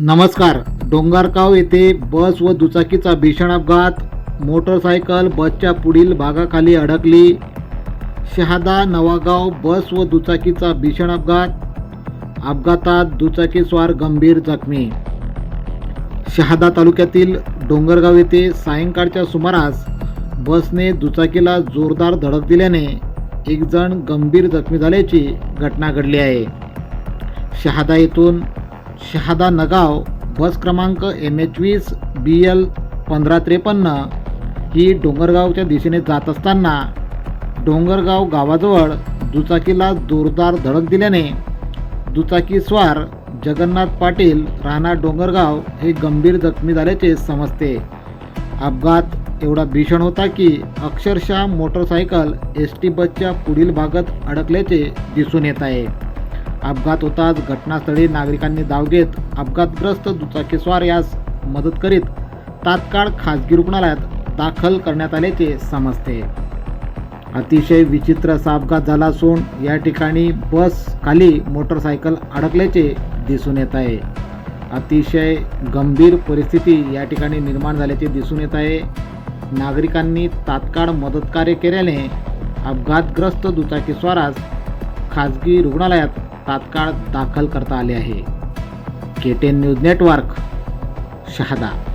नमस्कार. डोंगरगाव येथे बस व दुचाकीचा भीषण अपघात. मोटरसायकल बसच्या पुढील भागाखाली अडकली. शहादा नवागाव बस व दुचाकीचा भीषण अपघात. अपघातात दुचाकीस्वार गंभीर जखमी. शहादा तालुक्यातील डोंगरगाव येथे सायंकाळच्या सुमारास बसने दुचाकीला जोरदार धडक दिल्याने एक जण गंभीर जखमी झाल्याची घटना घडली आहे. शहादा येथून शहादा नगाव बस क्रमांक एम एच वीस बी एल पंधरा त्रेपन्न. ही डोंगरगावच्या दिशेने जात असताना डोंगरगाव गावाजवळ दुचाकीला जोरदार धडक दिल्याने दुचाकीस्वार जगन्नाथ पाटील राहणार डोंगरगाव हे गंभीर जखमी झाल्याचे समजते. अपघात एवढा भीषण होता की अक्षरशः मोटरसायकल एस टी बसच्या पुढील भागात अडकल्याचे दिसून येत आहे. अपघात होताच घटनास्थळी नागरिकांनी धाव घेत अपघातग्रस्त दुचाकीस्वार यास मदत करीत तात्काळ खाजगी रुग्णालयात दाखल करण्यात आल्याचे समजते. अतिशय विचित्र असा अपघात झाला असून या ठिकाणी बस खाली मोटरसायकल अडकल्याचे दिसून येत आहे. अतिशय गंभीर परिस्थिती या ठिकाणी निर्माण झाल्याचे दिसून येत आहे. नागरिकांनी तात्काळ मदतकार्य केल्याने अपघातग्रस्त दुचाकीस्वारास खाजगी रुग्णालयात तात्काळ दाखल करता आले आहे. K ten news network Shahada.